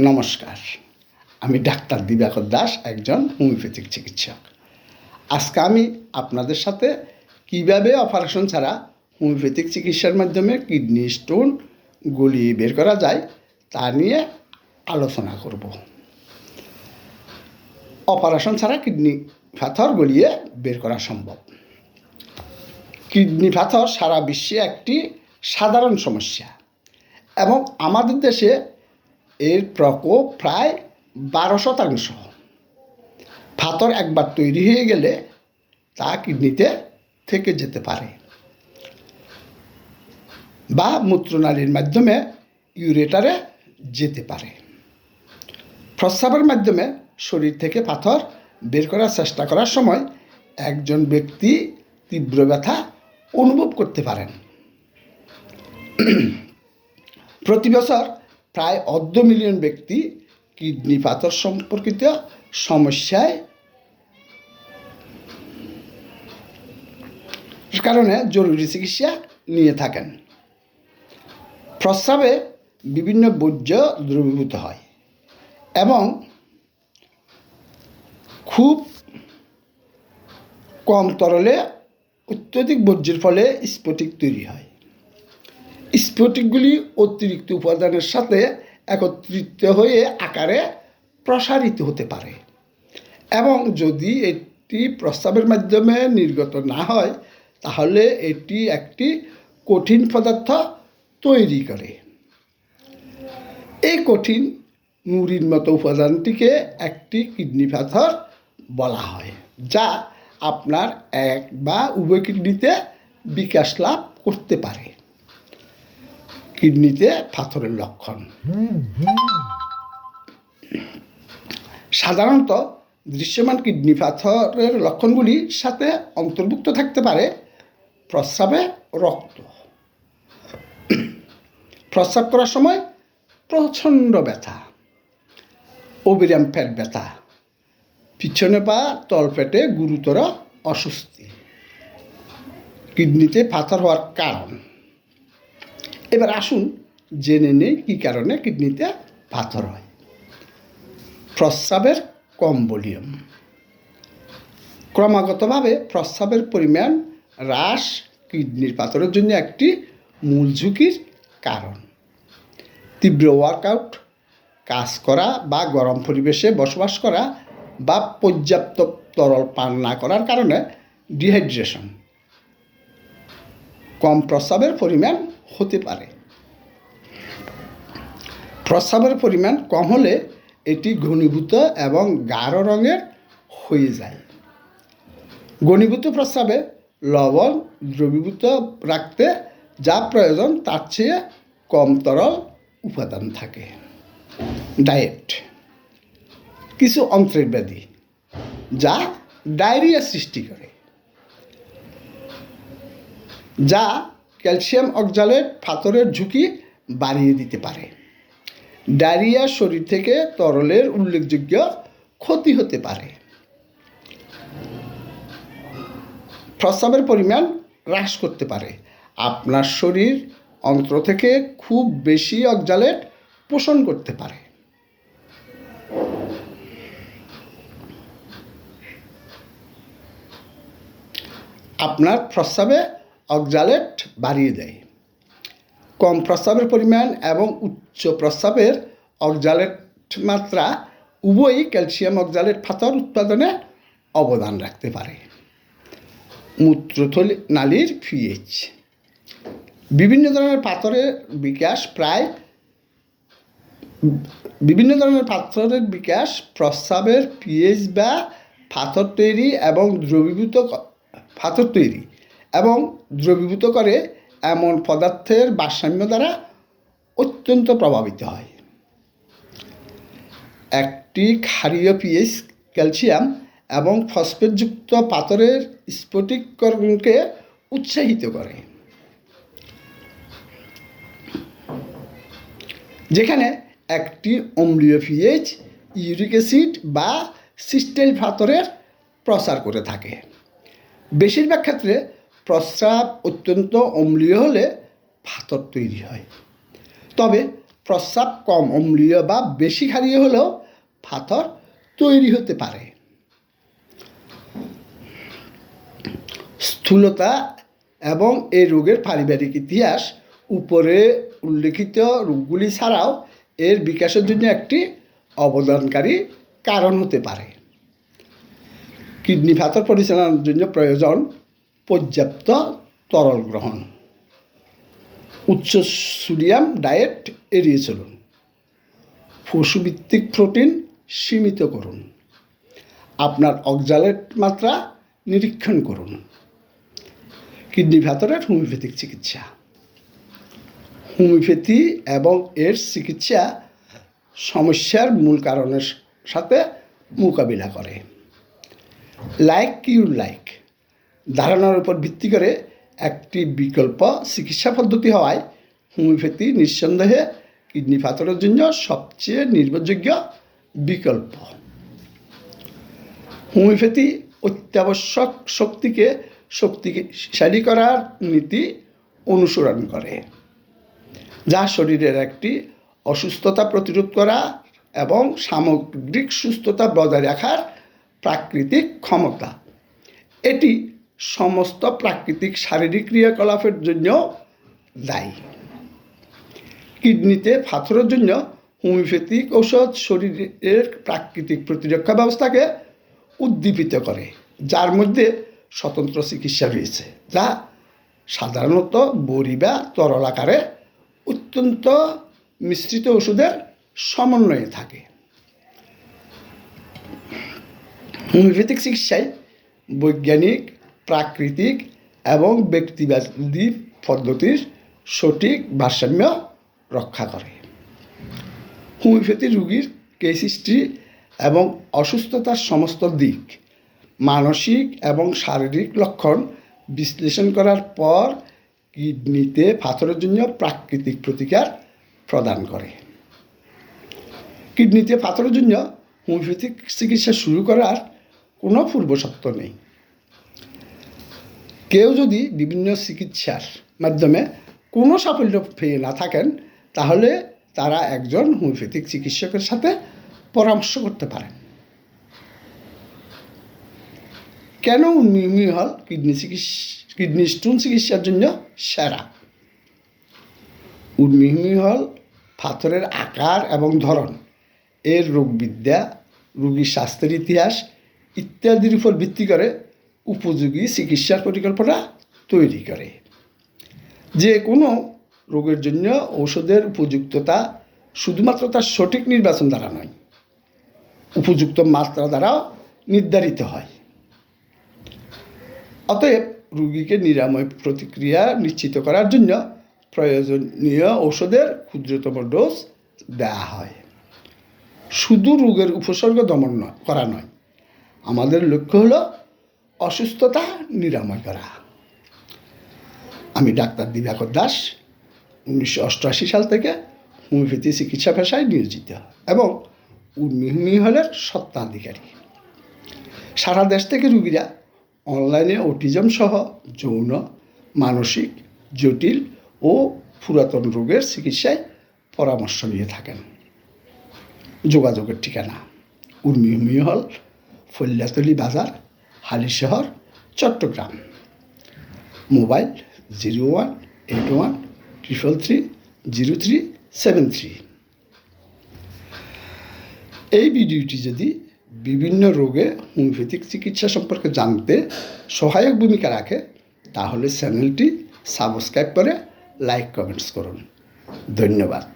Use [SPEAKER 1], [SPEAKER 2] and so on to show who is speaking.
[SPEAKER 1] নমস্কার। আমি ডাক্তার দিবাকর দাস, একজন হোমিওপ্যাথিক চিকিৎসক। আজকে আমি আপনাদের সাথে কীভাবে অপারেশন ছাড়া হোমিওপ্যাথিক চিকিৎসার মাধ্যমে কিডনি স্টোন গলিয়ে বের করা যায়, তা নিয়ে আলোচনা করব। অপারেশন ছাড়া কিডনি পাথর গলিয়ে বের করা সম্ভব। কিডনি পাথর সারা বিশ্বে একটি সাধারণ সমস্যা এবং আমাদের দেশে এর প্রকোপ প্রায় বারো শতাংশ। পাথর একবার তৈরি হয়ে গেলে তা কিডনিতে থেকে যেতে পারে বা মূত্রনালীর মাধ্যমে ইউরেটারে যেতে পারে। প্রস্রাবের মাধ্যমে শরীর থেকে পাথর বের করার চেষ্টা করার সময় একজন ব্যক্তি তীব্র ব্যথা অনুভব করতে পারেন। প্রতি বছর প্রায় অর্ধ মিলিয়ন ব্যক্তি কিডনি পাথর সম্পর্কিত সমস্যায় কারণে জরুরি চিকিৎসা নিয়ে থাকেন। প্রস্রাবে বিভিন্ন বর্জ্য দ্রবীভূত হয় এবং খুব কম তরলে অত্যধিক বর্জ্যের ফলে স্ফটিক তৈরি হয়। স্ফটিকগুলি অতিরিক্ত উপাদানের সাথে একত্রিত হয়ে আকারে প্রসারিত হতে পারে। এবং যদি এটি প্রস্রাবের মাধ্যমে নির্গত না হয়, তাহলে এটি একটি কঠিন পদার্থ তৈরি করে। এই কঠিন নুরির মতো উপাদানটিকে একটি কিডনি পাথর বলা হয়, যা আপনার এক বা উভয় কিডনিতে বিকাশ লাভ করতে পারে। কিডনিতে পাথরের লক্ষণ। সাধারণত দৃশ্যমান কিডনি পাথরের লক্ষণগুলির সাথে অন্তর্ভুক্ত থাকতে পারে প্রস্রাবে রক্ত। প্রস্রাব করার সময় প্রচণ্ড ব্যথা অবিরাম পেট ব্যথা, পিছনে পা তলপেটে গুরুতর অস্বস্তি। কিডনিতে পাথর হওয়ার কারণ এবার আসুন জেনে নেই কী কারণে কিডনিতে পাথর হয়। প্রস্রাবের কম ভলিউম। ক্রমাগতভাবে প্রস্রাবের পরিমাণ হ্রাস কিডনির পাথরের জন্য একটি মূল ঝুঁকির কারণ। তীব্র ওয়ার্কআউট, কাজ করা বা গরম পরিবেশে বসবাস করা বা পর্যাপ্ত তরল পান না করার কারণে ডিহাইড্রেশন। কম প্রস্রাবের পরিমাণ হতে পারে। প্রস্রাবের পরিমাণ কম হলে এটি ঘনীভূত এবং গাঢ় রঙের হয়ে যায়। ঘনীভূত প্রস্রাবে লবণ দ্রবীভূত রাখতে যা প্রয়োজন, তার চেয়ে কম তরল উপাদান থাকে। ডায়েট। কিছু অন্ত্রের ব্যাধি, যা ডায়রিয়া সৃষ্টি করে। যা ক্যালসিয়াম অক্সালেট পাথরের ঝুঁকি বাড়িয়ে দিতে পারে। ডায়রিয়া শরীর থেকে তরলের উল্লেখযোগ্য ক্ষতি হতে পারে। প্রস্রাবের পরিমাণ হ্রাস করতে পারে। আপনার শরীর অন্ত্র থেকে খুব বেশি অক্সালেট পোষণ করতে পারে। আপনার প্রস্রাবে অক্সালেট বাড়িয়ে দেয়। কম প্রস্রাবের পরিমাণ এবং উচ্চ প্রস্রাবের অক্সালেট মাত্রা উভয়ই ক্যালসিয়াম অক্সালেট পাথর উৎপাদনে অবদান রাখতে পারে। মূত্রথলি নালীর পিএইচ বিভিন্ন ধরনের পাথরের বিকাশ প্রায় বিভিন্ন ধরনের পাথরের বিকাশ প্রস্রাবের পিএইচ বা পাথর তৈরি এবং দ্রবীভূত পাথর তৈরি। এবং দ্রবীভূত করে এমন পদার্থের ভারসাম্য দ্বারা অত্যন্ত প্রভাবিত হয়। একটি ক্ষারীয় পিএইচ ক্যালসিয়াম এবং ফসফেটযুক্ত পাথরের স্ফটিককরণকে উৎসাহিত করে। যেখানে একটি অম্লীয় পিএইচ ইউরিক অ্যাসিড বা সিস্টেল পাথরের প্রসার করে থাকে। বেশিরভাগ ক্ষেত্রে প্রস্রাব অত্যন্ত অম্লীয় হলে পাথর তৈরি হয়। তবে প্রস্রাব কম অম্লীয় বা বেশি ক্ষারীয় হলেও পাথর তৈরি হতে পারে। স্থূলতা এবং এই রোগের পারিবারিক ইতিহাস উপরে উল্লেখিত রোগগুলি ছাড়াও এর বিকাশের জন্য একটি অবদানকারী কারণ হতে পারে। কিডনি পাথর পরিচালনার জন্য প্রয়োজন পর্যাপ্ত তরল গ্রহণ। উচ্চ সোডিয়াম ডায়েট এড়িয়ে চলুন। পশুভিত্তিক প্রোটিন সীমিত করুন। আপনার অক্সালেট মাত্রা নিরীক্ষণ করুন। কিডনি পাথরের হোমিওপ্যাথিক চিকিৎসা। হোমিওপ্যাথি এবং এর চিকিৎসা সমস্যার মূল কারণের সাথে মোকাবিলা করে। Like you like. ধারণার উপর ভিত্তি করে একটি বিকল্প চিকিৎসা পদ্ধতি হওয়ায় হোমিওপ্যাথি নিঃসন্দেহে কিডনি পাথরের জন্য সবচেয়ে নির্ভরযোগ্য বিকল্প। হোমিওপ্যাথি অত্যাবশ্যক শক্তিকে শক্তিশালী করার নীতি অনুসরণ করে, যা শরীরের একটি অসুস্থতা প্রতিরোধ করা এবং সামগ্রিক সুস্থতা বজায় রাখার প্রাকৃতিক ক্ষমতা। এটি সমস্ত প্রাকৃতিক শারীরিক ক্রিয়াকলাপের জন্য দায়ী। কিডনিতে পাথরের জন্য হোমিওপ্যাথিক ঔষধ শরীরের প্রাকৃতিক প্রতিরক্ষা ব্যবস্থাকে উদ্দীপিত করে, যার মধ্যে স্বতন্ত্র চিকিৎসা রয়েছে, যা সাধারণত বড়ি বা তরল আকারে অত্যন্ত মিশ্রিত ওষুধের সমন্বয়ে থাকে। হোমিওপ্যাথিক চিকিৎসায় বৈজ্ঞানিক প্রাকৃতিক এবং ব্যক্তিবাদী পদ্ধতির সঠিক ভারসাম্য রক্ষা করে। হোমিওপ্যাথি রোগীর কেস হিস্ট্রি এবং অসুস্থতার সমস্ত দিক, মানসিক এবং শারীরিক লক্ষণ বিশ্লেষণ করার পর কিডনিতে পাথরের জন্য প্রাকৃতিক প্রতিকার প্রদান করে। কিডনিতে পাথরের জন্য হোমিওপ্যাথিক চিকিৎসা শুরু করার কোনো পূর্বশর্ত নেই। কেউ যদি বিভিন্ন চিকিৎসার মাধ্যমে কোনো সাফল্য পেয়ে না থাকেন, তাহলে তারা একজন হোমিওপ্যাথিক চিকিৎসকের সাথে পরামর্শ করতে পারেন। কেন উন্মিহমি হল কিডনি চিকিৎসা, কিডনি স্টোন চিকিৎসার জন্য সেরা? উন্মিহমি হল পাথরের আকার এবং ধরন, এর রোগবিদ্যা, রোগীর স্বাস্থ্যের ইতিহাস ইত্যাদির উপর ভিত্তি করে উপযোগী চিকিৎসার পরিকল্পনা তৈরি করে। যে কোনো রোগের জন্য ঔষধের উপযুক্ততা শুধুমাত্র তার সঠিক নির্বাচন দ্বারা নয়, উপযুক্ত মাত্রা দ্বারাও নির্ধারিত হয়। অতএব রুগীকে নিরাময় প্রতিক্রিয়া নিশ্চিত করার জন্য প্রয়োজনীয় ঔষধের ক্ষুদ্রতম ডোজ দেওয়া হয়। শুধু রোগের উপসর্গ দমন করা নয়, আমাদের লক্ষ্য হলো অসুস্থতা নিরাময় করা। আমি ডাক্তার দিবাকর দাস, উনিশশো অষ্টআশি সাল থেকে হোমিওপ্যাথি চিকিৎসা পেশায় নিয়োজিত এবং উর্মিহুমি হলের সত্ত্বাধিকারী সারা দেশ থেকে রুগীরা অনলাইনে অটিজম সহ যৌন, মানসিক, জটিল ও পুরাতন রোগের চিকিৎসায় পরামর্শ নিয়ে থাকেন। যোগাযোগের ঠিকানা উর্মিহুমি হল ফল্যাতলি বাজার Halishahar, Chattogram. Mobile zero one eight one triple three zero three seven three. এই ভিডিওটি যদি বিভিন্ন রোগে হোমিওপ্যাথিক চিকিৎসা সম্পর্কে জানতে সহায়ক ভূমিকা রাখে, তাহলে চ্যানেলটি সাবস্ক্রাইব করে লাইক, কমেন্টস করুন। ধন্যবাদ।